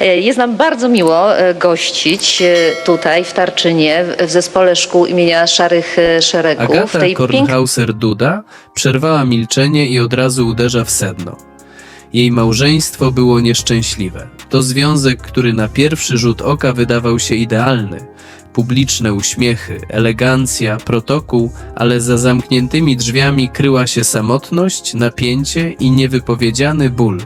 E, Jest nam bardzo miło e, gościć e, tutaj w Tarczynie w- zespole szkół imienia Szarych Szeregów. Agata tej Kornhauser-Duda przerwała milczenie i od razu uderza w sedno. Jej małżeństwo było nieszczęśliwe. To związek, który na pierwszy rzut oka wydawał się idealny. Publiczne uśmiechy, elegancja, protokół, ale za zamkniętymi drzwiami kryła się samotność, napięcie i niewypowiedziany ból.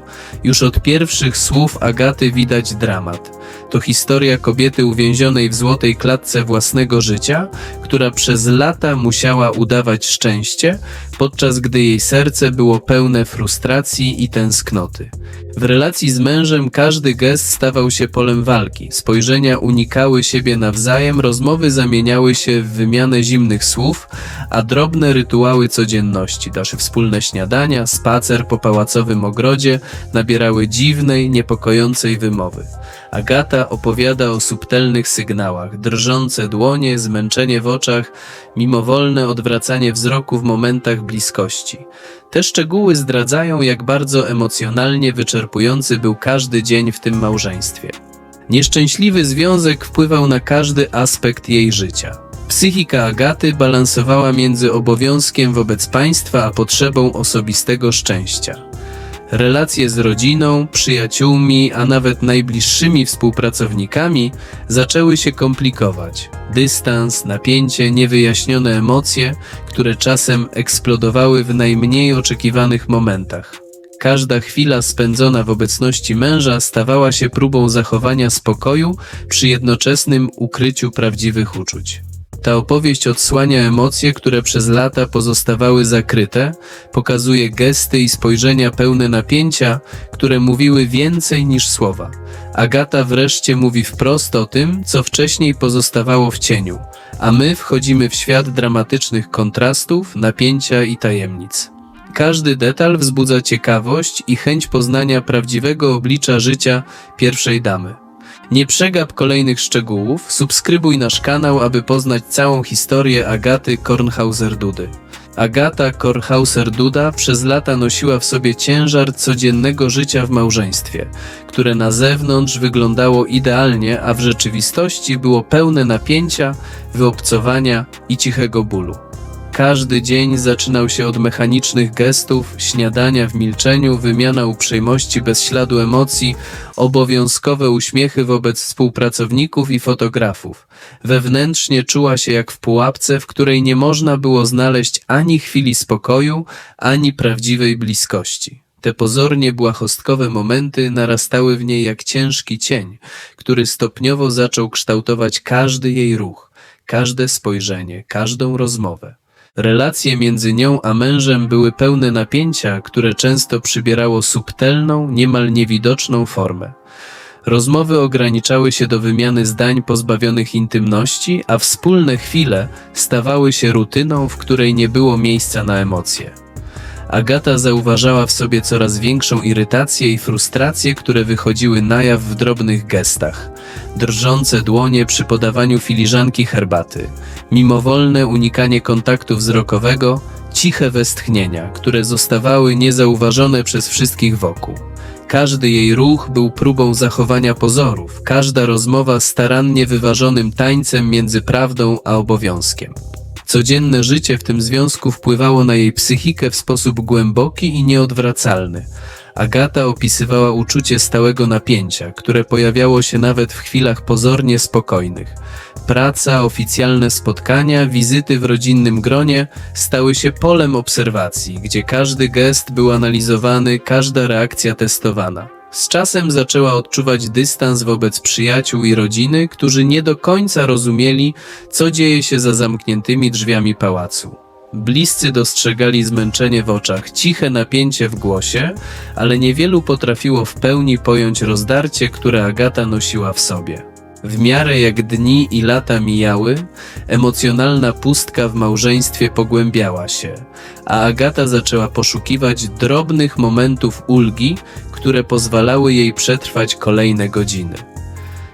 Już od pierwszych słów Agaty widać dramat. To historia kobiety uwięzionej w złotej klatce własnego życia, która przez lata musiała udawać szczęście, podczas gdy jej serce było pełne frustracji i tęsknoty. W relacji z mężem każdy gest stawał się polem walki, spojrzenia unikały siebie nawzajem, rozmowy zamieniały się w wymianę zimnych słów, a drobne rytuały codzienności, nasze wspólne śniadania, spacer po pałacowym ogrodzie nabierały dziwnej, niepokojącej wymowy. Agata opowiada o subtelnych sygnałach, drżące dłonie, zmęczenie w oczach, mimowolne odwracanie wzroku w momentach bliskości. Te szczegóły zdradzają, jak bardzo emocjonalnie wyczerpujący był każdy dzień w tym małżeństwie. Nieszczęśliwy związek wpływał na każdy aspekt jej życia. Psychika Agaty balansowała między obowiązkiem wobec państwa a potrzebą osobistego szczęścia. Relacje z rodziną, przyjaciółmi, a nawet najbliższymi współpracownikami zaczęły się komplikować. Dystans, napięcie, niewyjaśnione emocje, które czasem eksplodowały w najmniej oczekiwanych momentach. Każda chwila spędzona w obecności męża stawała się próbą zachowania spokoju przy jednoczesnym ukryciu prawdziwych uczuć. Ta opowieść odsłania emocje, które przez lata pozostawały zakryte, pokazuje gesty i spojrzenia pełne napięcia, które mówiły więcej niż słowa. Agata wreszcie mówi wprost o tym, co wcześniej pozostawało w cieniu, a my wchodzimy w świat dramatycznych kontrastów, napięcia i tajemnic. Każdy detal wzbudza ciekawość i chęć poznania prawdziwego oblicza życia pierwszej damy. Nie przegap kolejnych szczegółów, subskrybuj nasz kanał, aby poznać całą historię Agaty Kornhauser-Dudy. Agata Kornhauser-Duda przez lata nosiła w sobie ciężar codziennego życia w małżeństwie, które na zewnątrz wyglądało idealnie, a w rzeczywistości było pełne napięcia, wyobcowania i cichego bólu. Każdy dzień zaczynał się od mechanicznych gestów, śniadania w milczeniu, wymiana uprzejmości bez śladu emocji, obowiązkowe uśmiechy wobec współpracowników i fotografów. Wewnętrznie czuła się jak w pułapce, w której nie można było znaleźć ani chwili spokoju, ani prawdziwej bliskości. Te pozornie błahostkowe momenty narastały w niej jak ciężki cień, który stopniowo zaczął kształtować każdy jej ruch, każde spojrzenie, każdą rozmowę. Relacje między nią a mężem były pełne napięcia, które często przybierało subtelną, niemal niewidoczną formę. Rozmowy ograniczały się do wymiany zdań pozbawionych intymności, a wspólne chwile stawały się rutyną, w której nie było miejsca na emocje. Agata zauważała w sobie coraz większą irytację i frustrację, które wychodziły na jaw w drobnych gestach. Drżące dłonie przy podawaniu filiżanki herbaty, mimowolne unikanie kontaktu wzrokowego, ciche westchnienia, które zostawały niezauważone przez wszystkich wokół. Każdy jej ruch był próbą zachowania pozorów, każda rozmowa starannie wyważonym tańcem między prawdą a obowiązkiem. Codzienne życie w tym związku wpływało na jej psychikę w sposób głęboki i nieodwracalny. Agata opisywała uczucie stałego napięcia, które pojawiało się nawet w chwilach pozornie spokojnych. Praca, oficjalne spotkania, wizyty w rodzinnym gronie stały się polem obserwacji, gdzie każdy gest był analizowany, każda reakcja testowana. Z czasem zaczęła odczuwać dystans wobec przyjaciół i rodziny, którzy nie do końca rozumieli, co dzieje się za zamkniętymi drzwiami pałacu. Bliscy dostrzegali zmęczenie w oczach, ciche napięcie w głosie, ale niewielu potrafiło w pełni pojąć rozdarcie, które Agata nosiła w sobie. W miarę jak dni i lata mijały, emocjonalna pustka w małżeństwie pogłębiała się, a Agata zaczęła poszukiwać drobnych momentów ulgi, które pozwalały jej przetrwać kolejne godziny.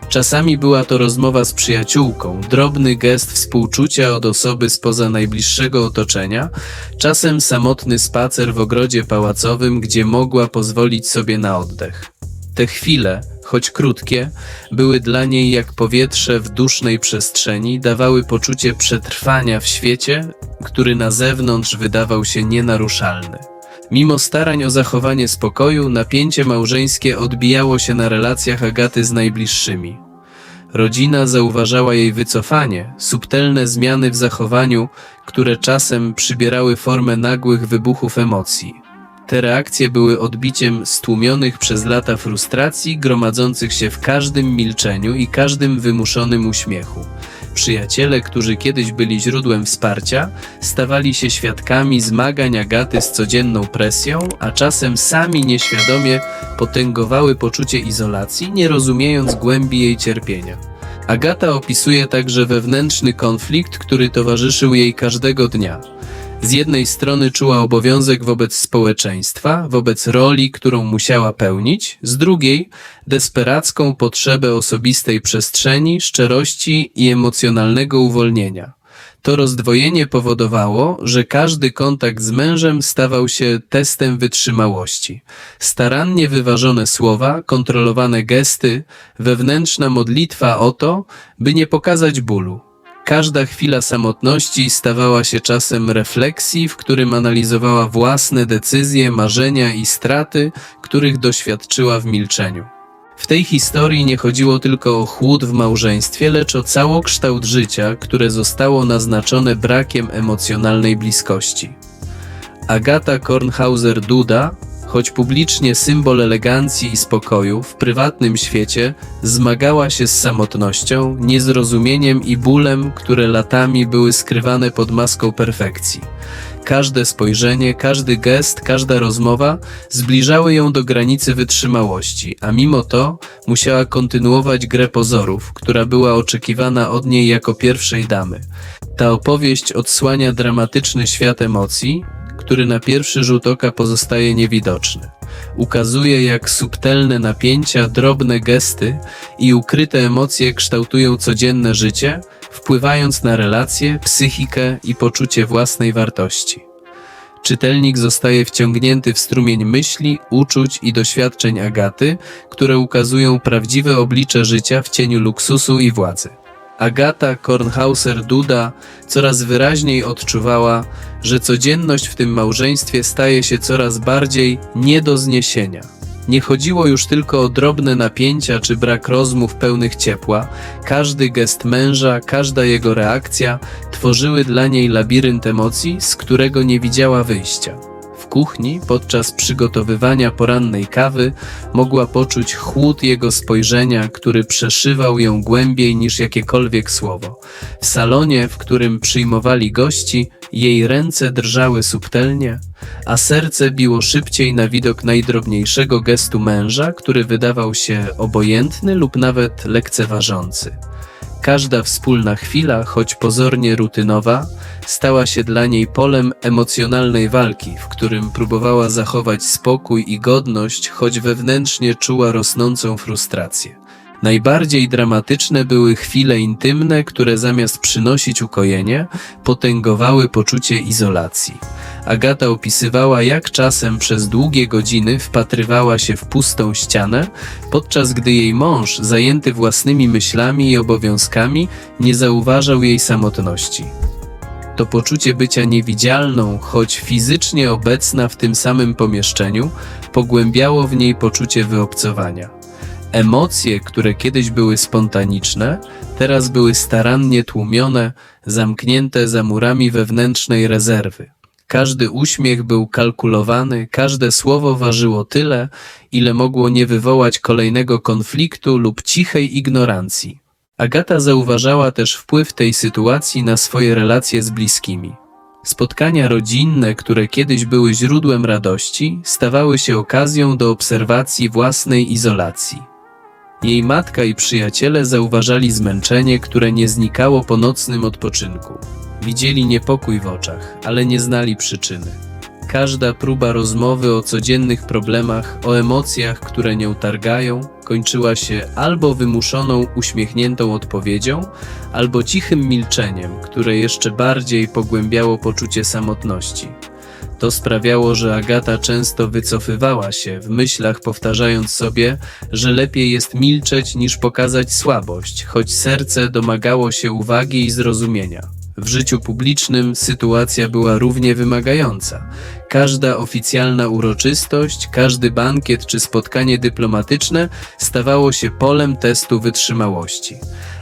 Czasami była to rozmowa z przyjaciółką, drobny gest współczucia od osoby spoza najbliższego otoczenia, czasem samotny spacer w ogrodzie pałacowym, gdzie mogła pozwolić sobie na oddech. Te chwile, choć krótkie, były dla niej jak powietrze w dusznej przestrzeni, dawały poczucie przetrwania w świecie, który na zewnątrz wydawał się nienaruszalny. Mimo starań o zachowanie spokoju, napięcie małżeńskie odbijało się na relacjach Agaty z najbliższymi. Rodzina zauważała jej wycofanie, subtelne zmiany w zachowaniu, które czasem przybierały formę nagłych wybuchów emocji. Te reakcje były odbiciem stłumionych przez lata frustracji gromadzących się w każdym milczeniu i każdym wymuszonym uśmiechu. Przyjaciele, którzy kiedyś byli źródłem wsparcia, stawali się świadkami zmagań Agaty z codzienną presją, a czasem sami nieświadomie potęgowały poczucie izolacji, nie rozumiejąc głębi jej cierpienia. Agata opisuje także wewnętrzny konflikt, który towarzyszył jej każdego dnia. Z jednej strony czuła obowiązek wobec społeczeństwa, wobec roli, którą musiała pełnić, z drugiej desperacką potrzebę osobistej przestrzeni, szczerości i emocjonalnego uwolnienia. To rozdwojenie powodowało, że każdy kontakt z mężem stawał się testem wytrzymałości. Starannie wyważone słowa, kontrolowane gesty, wewnętrzna modlitwa o to, by nie pokazać bólu. Każda chwila samotności stawała się czasem refleksji, w którym analizowała własne decyzje, marzenia i straty, których doświadczyła w milczeniu. W tej historii nie chodziło tylko o chłód w małżeństwie, lecz o całokształt życia, które zostało naznaczone brakiem emocjonalnej bliskości. Agata Kornhauser-Duda, choć publicznie symbol elegancji i spokoju, w prywatnym świecie zmagała się z samotnością, niezrozumieniem i bólem, które latami były skrywane pod maską perfekcji. Każde spojrzenie, każdy gest, każda rozmowa zbliżały ją do granicy wytrzymałości, a mimo to musiała kontynuować grę pozorów, która była oczekiwana od niej jako pierwszej damy. Ta opowieść odsłania dramatyczny świat emocji, który na pierwszy rzut oka pozostaje niewidoczny. Ukazuje, jak subtelne napięcia, drobne gesty i ukryte emocje kształtują codzienne życie, wpływając na relacje, psychikę i poczucie własnej wartości. Czytelnik zostaje wciągnięty w strumień myśli, uczuć i doświadczeń Agaty, które ukazują prawdziwe oblicze życia w cieniu luksusu i władzy. Agata Kornhauser-Duda coraz wyraźniej odczuwała, że codzienność w tym małżeństwie staje się coraz bardziej nie do zniesienia. Nie chodziło już tylko o drobne napięcia czy brak rozmów pełnych ciepła. Każdy gest męża, każda jego reakcja tworzyły dla niej labirynt emocji, z którego nie widziała wyjścia. Kuchni, podczas przygotowywania porannej kawy, mogła poczuć chłód jego spojrzenia, który przeszywał ją głębiej niż jakiekolwiek słowo. W salonie, w którym przyjmowali gości, jej ręce drżały subtelnie, a serce biło szybciej na widok najdrobniejszego gestu męża, który wydawał się obojętny lub nawet lekceważący. Każda wspólna chwila, choć pozornie rutynowa, stała się dla niej polem emocjonalnej walki, w którym próbowała zachować spokój i godność, choć wewnętrznie czuła rosnącą frustrację. Najbardziej dramatyczne były chwile intymne, które zamiast przynosić ukojenie, potęgowały poczucie izolacji. Agata opisywała, jak czasem przez długie godziny wpatrywała się w pustą ścianę, podczas gdy jej mąż, zajęty własnymi myślami i obowiązkami, nie zauważał jej samotności. To poczucie bycia niewidzialną, choć fizycznie obecna w tym samym pomieszczeniu, pogłębiało w niej poczucie wyobcowania. Emocje, które kiedyś były spontaniczne, teraz były starannie tłumione, zamknięte za murami wewnętrznej rezerwy. Każdy uśmiech był kalkulowany, każde słowo ważyło tyle, ile mogło nie wywołać kolejnego konfliktu lub cichej ignorancji. Agata zauważała też wpływ tej sytuacji na swoje relacje z bliskimi. Spotkania rodzinne, które kiedyś były źródłem radości, stawały się okazją do obserwacji własnej izolacji. Jej matka i przyjaciele zauważali zmęczenie, które nie znikało po nocnym odpoczynku. Widzieli niepokój w oczach, ale nie znali przyczyny. Każda próba rozmowy o codziennych problemach, o emocjach, które nią targają, kończyła się albo wymuszoną, uśmiechniętą odpowiedzią, albo cichym milczeniem, które jeszcze bardziej pogłębiało poczucie samotności. To sprawiało, że Agata często wycofywała się w myślach, powtarzając sobie, że lepiej jest milczeć niż pokazać słabość, choć serce domagało się uwagi i zrozumienia. W życiu publicznym sytuacja była równie wymagająca. Każda oficjalna uroczystość, każdy bankiet czy spotkanie dyplomatyczne stawało się polem testu wytrzymałości.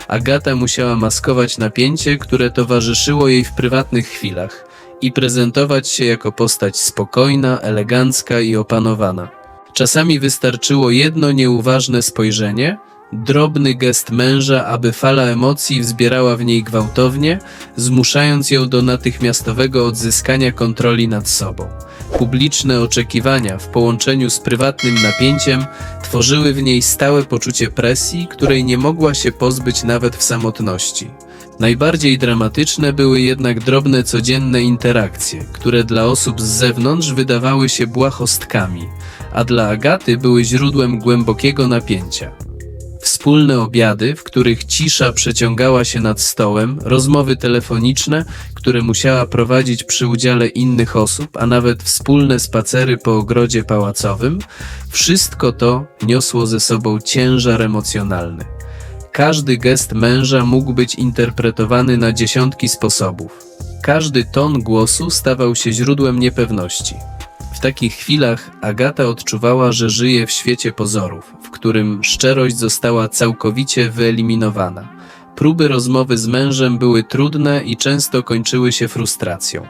Agata musiała maskować napięcie, które towarzyszyło jej w prywatnych chwilach i prezentować się jako postać spokojna, elegancka i opanowana. Czasami wystarczyło jedno nieuważne spojrzenie, drobny gest męża, aby fala emocji wzbierała w niej gwałtownie, zmuszając ją do natychmiastowego odzyskania kontroli nad sobą. Publiczne oczekiwania w połączeniu z prywatnym napięciem tworzyły w niej stałe poczucie presji, której nie mogła się pozbyć nawet w samotności. Najbardziej dramatyczne były jednak drobne codzienne interakcje, które dla osób z zewnątrz wydawały się błahostkami, a dla Agaty były źródłem głębokiego napięcia. Wspólne obiady, w których cisza przeciągała się nad stołem, rozmowy telefoniczne, które musiała prowadzić przy udziale innych osób, a nawet wspólne spacery po ogrodzie pałacowym, wszystko to niosło ze sobą ciężar emocjonalny. Każdy gest męża mógł być interpretowany na dziesiątki sposobów. Każdy ton głosu stawał się źródłem niepewności. W takich chwilach Agata odczuwała, że żyje w świecie pozorów, w którym szczerość została całkowicie wyeliminowana. Próby rozmowy z mężem były trudne i często kończyły się frustracją.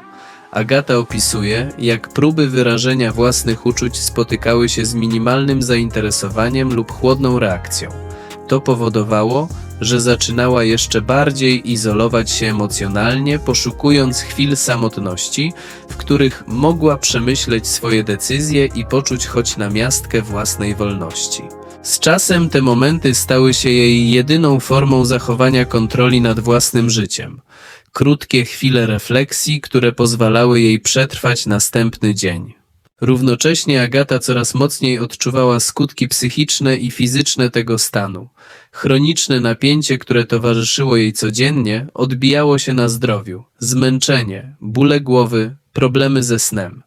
Agata opisuje, jak próby wyrażenia własnych uczuć spotykały się z minimalnym zainteresowaniem lub chłodną reakcją. To powodowało, że zaczynała jeszcze bardziej izolować się emocjonalnie, poszukując chwil samotności, w których mogła przemyśleć swoje decyzje i poczuć choć namiastkę własnej wolności. Z czasem te momenty stały się jej jedyną formą zachowania kontroli nad własnym życiem. Krótkie chwile refleksji, które pozwalały jej przetrwać następny dzień. Równocześnie Agata coraz mocniej odczuwała skutki psychiczne i fizyczne tego stanu. Chroniczne napięcie, które towarzyszyło jej codziennie, odbijało się na zdrowiu. Zmęczenie, bóle głowy, problemy ze snem.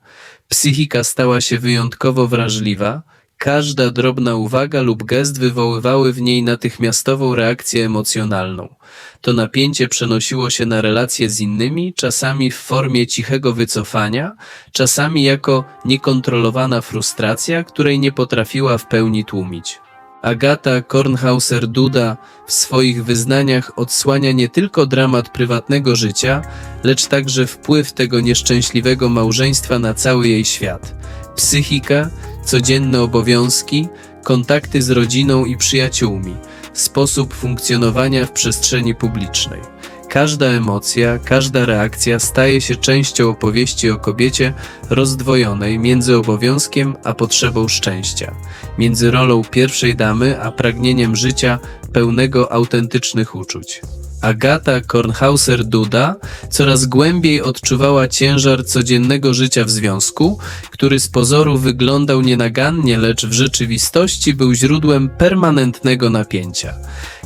Psychika stała się wyjątkowo wrażliwa, każda drobna uwaga lub gest wywoływały w niej natychmiastową reakcję emocjonalną. To napięcie przenosiło się na relacje z innymi, czasami w formie cichego wycofania, czasami jako niekontrolowana frustracja, której nie potrafiła w pełni tłumić. Agata Kornhauser-Duda w swoich wyznaniach odsłania nie tylko dramat prywatnego życia, lecz także wpływ tego nieszczęśliwego małżeństwa na cały jej świat. Psychika, codzienne obowiązki, kontakty z rodziną i przyjaciółmi, sposób funkcjonowania w przestrzeni publicznej. Każda emocja, każda reakcja staje się częścią opowieści o kobiecie rozdwojonej między obowiązkiem a potrzebą szczęścia, między rolą pierwszej damy a pragnieniem życia pełnego autentycznych uczuć. Agata Kornhauser-Duda coraz głębiej odczuwała ciężar codziennego życia w związku, który z pozoru wyglądał nienagannie, lecz w rzeczywistości był źródłem permanentnego napięcia.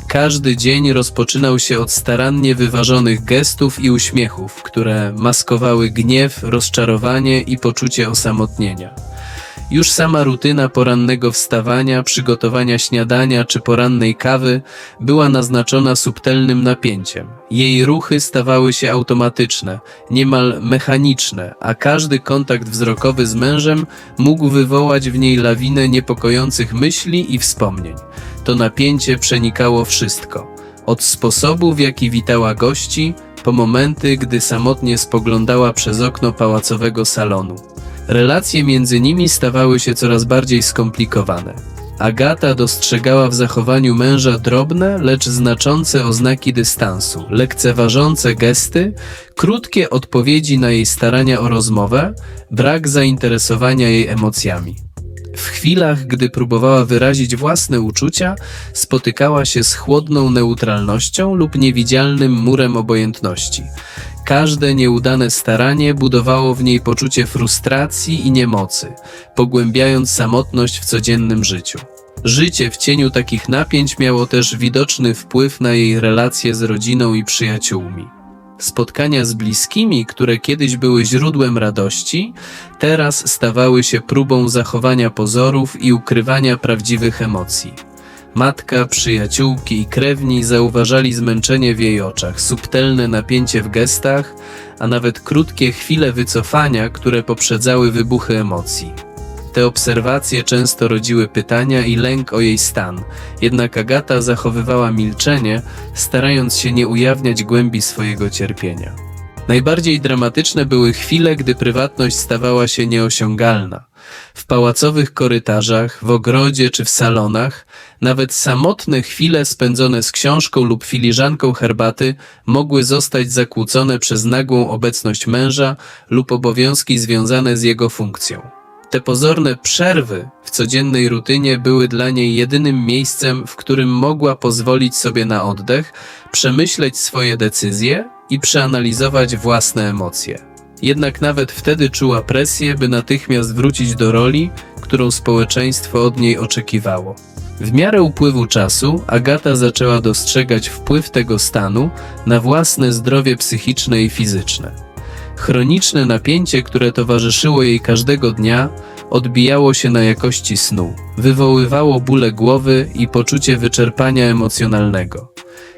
Każdy dzień rozpoczynał się od starannie wyważonych gestów i uśmiechów, które maskowały gniew, rozczarowanie i poczucie osamotnienia. Już sama rutyna porannego wstawania, przygotowania śniadania czy porannej kawy była naznaczona subtelnym napięciem. Jej ruchy stawały się automatyczne, niemal mechaniczne, a każdy kontakt wzrokowy z mężem mógł wywołać w niej lawinę niepokojących myśli i wspomnień. To napięcie przenikało wszystko. Od sposobu, w jaki witała gości, po momenty, gdy samotnie spoglądała przez okno pałacowego salonu. Relacje między nimi stawały się coraz bardziej skomplikowane. Agata dostrzegała w zachowaniu męża drobne, lecz znaczące oznaki dystansu, lekceważące gesty, krótkie odpowiedzi na jej starania o rozmowę, brak zainteresowania jej emocjami. W chwilach, gdy próbowała wyrazić własne uczucia, spotykała się z chłodną neutralnością lub niewidzialnym murem obojętności. Każde nieudane staranie budowało w niej poczucie frustracji i niemocy, pogłębiając samotność w codziennym życiu. Życie w cieniu takich napięć miało też widoczny wpływ na jej relacje z rodziną i przyjaciółmi. Spotkania z bliskimi, które kiedyś były źródłem radości, teraz stawały się próbą zachowania pozorów i ukrywania prawdziwych emocji. Matka, przyjaciółki i krewni zauważali zmęczenie w jej oczach, subtelne napięcie w gestach, a nawet krótkie chwile wycofania, które poprzedzały wybuchy emocji. Te obserwacje często rodziły pytania i lęk o jej stan, jednak Agata zachowywała milczenie, starając się nie ujawniać głębi swojego cierpienia. Najbardziej dramatyczne były chwile, gdy prywatność stawała się nieosiągalna. W pałacowych korytarzach, w ogrodzie czy w salonach, nawet samotne chwile spędzone z książką lub filiżanką herbaty mogły zostać zakłócone przez nagłą obecność męża lub obowiązki związane z jego funkcją. Te pozorne przerwy w codziennej rutynie były dla niej jedynym miejscem, w którym mogła pozwolić sobie na oddech, przemyśleć swoje decyzje i przeanalizować własne emocje. Jednak nawet wtedy czuła presję, by natychmiast wrócić do roli, którą społeczeństwo od niej oczekiwało. W miarę upływu czasu Agata zaczęła dostrzegać wpływ tego stanu na własne zdrowie psychiczne i fizyczne. Chroniczne napięcie, które towarzyszyło jej każdego dnia, odbijało się na jakości snu, wywoływało bóle głowy i poczucie wyczerpania emocjonalnego.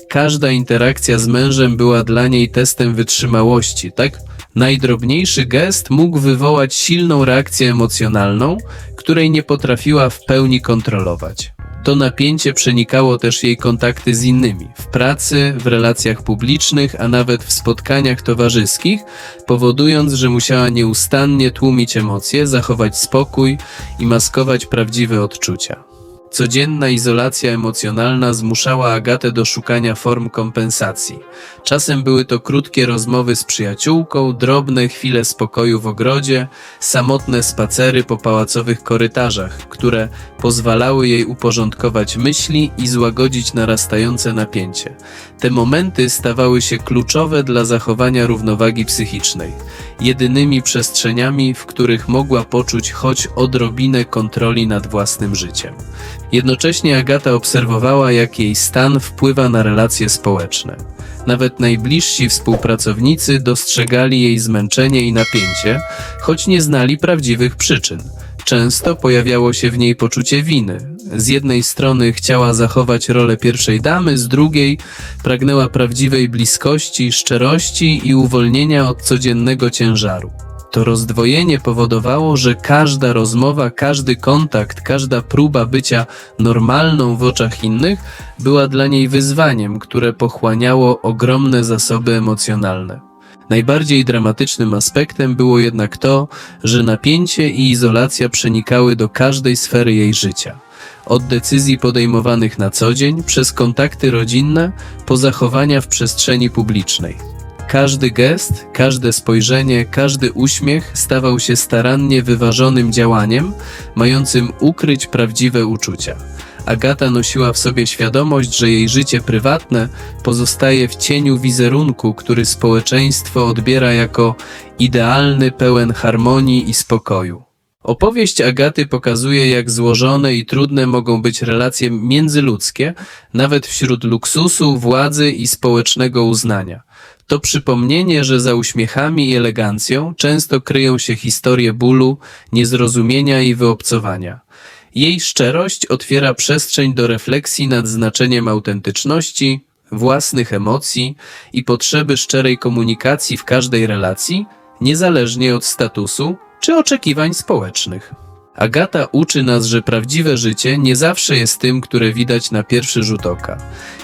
Każda interakcja z mężem była dla niej testem wytrzymałości, tak? Najdrobniejszy gest mógł wywołać silną reakcję emocjonalną, której nie potrafiła w pełni kontrolować. To napięcie przenikało też jej kontakty z innymi, w pracy, w relacjach publicznych, a nawet w spotkaniach towarzyskich, powodując, że musiała nieustannie tłumić emocje, zachować spokój i maskować prawdziwe odczucia. Codzienna izolacja emocjonalna zmuszała Agatę do szukania form kompensacji. Czasem były to krótkie rozmowy z przyjaciółką, drobne chwile spokoju w ogrodzie, samotne spacery po pałacowych korytarzach, które pozwalały jej uporządkować myśli i złagodzić narastające napięcie. Te momenty stawały się kluczowe dla zachowania równowagi psychicznej, jedynymi przestrzeniami, w których mogła poczuć choć odrobinę kontroli nad własnym życiem. Jednocześnie Agata obserwowała, jak jej stan wpływa na relacje społeczne. Nawet najbliżsi współpracownicy dostrzegali jej zmęczenie i napięcie, choć nie znali prawdziwych przyczyn. Często pojawiało się w niej poczucie winy. Z jednej strony chciała zachować rolę pierwszej damy, z drugiej pragnęła prawdziwej bliskości, szczerości i uwolnienia od codziennego ciężaru. To rozdwojenie powodowało, że każda rozmowa, każdy kontakt, każda próba bycia normalną w oczach innych była dla niej wyzwaniem, które pochłaniało ogromne zasoby emocjonalne. Najbardziej dramatycznym aspektem było jednak to, że napięcie i izolacja przenikały do każdej sfery jej życia. Od decyzji podejmowanych na co dzień, przez kontakty rodzinne, po zachowania w przestrzeni publicznej. Każdy gest, każde spojrzenie, każdy uśmiech stawał się starannie wyważonym działaniem, mającym ukryć prawdziwe uczucia. Agata nosiła w sobie świadomość, że jej życie prywatne pozostaje w cieniu wizerunku, który społeczeństwo odbiera jako idealny, pełen harmonii i spokoju. Opowieść Agaty pokazuje, jak złożone i trudne mogą być relacje międzyludzkie, nawet wśród luksusu, władzy i społecznego uznania. To przypomnienie, że za uśmiechami i elegancją często kryją się historie bólu, niezrozumienia i wyobcowania. Jej szczerość otwiera przestrzeń do refleksji nad znaczeniem autentyczności, własnych emocji i potrzeby szczerej komunikacji w każdej relacji, niezależnie od statusu czy oczekiwań społecznych. Agata uczy nas, że prawdziwe życie nie zawsze jest tym, które widać na pierwszy rzut oka.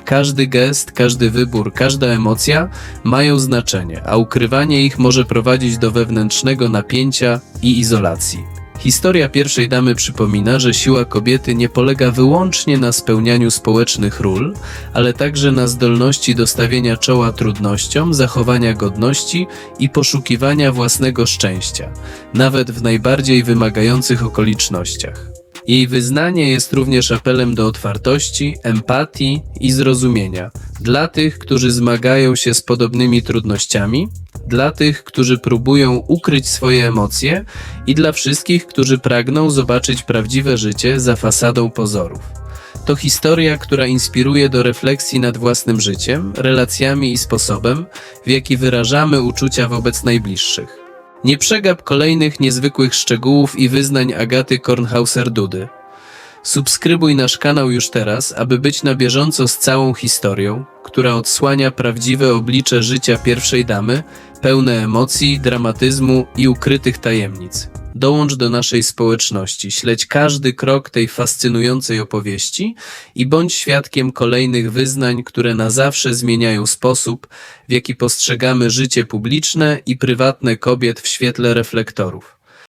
Każdy gest, każdy wybór, każda emocja mają znaczenie, a ukrywanie ich może prowadzić do wewnętrznego napięcia i izolacji. Historia pierwszej damy przypomina, że siła kobiety nie polega wyłącznie na spełnianiu społecznych ról, ale także na zdolności do stawienia czoła trudnościom, zachowania godności i poszukiwania własnego szczęścia, nawet w najbardziej wymagających okolicznościach. Jej wyznanie jest również apelem do otwartości, empatii i zrozumienia dla tych, którzy zmagają się z podobnymi trudnościami, dla tych, którzy próbują ukryć swoje emocje i dla wszystkich, którzy pragną zobaczyć prawdziwe życie za fasadą pozorów. To historia, która inspiruje do refleksji nad własnym życiem, relacjami i sposobem, w jaki wyrażamy uczucia wobec najbliższych. Nie przegap kolejnych niezwykłych szczegółów i wyznań Agaty Kornhauser-Dudy. Subskrybuj nasz kanał już teraz, aby być na bieżąco z całą historią, która odsłania prawdziwe oblicze życia pierwszej damy, pełne emocji, dramatyzmu i ukrytych tajemnic. Dołącz do naszej społeczności, śledź każdy krok tej fascynującej opowieści i bądź świadkiem kolejnych wyznań, które na zawsze zmieniają sposób, w jaki postrzegamy życie publiczne i prywatne kobiet w świetle reflektorów.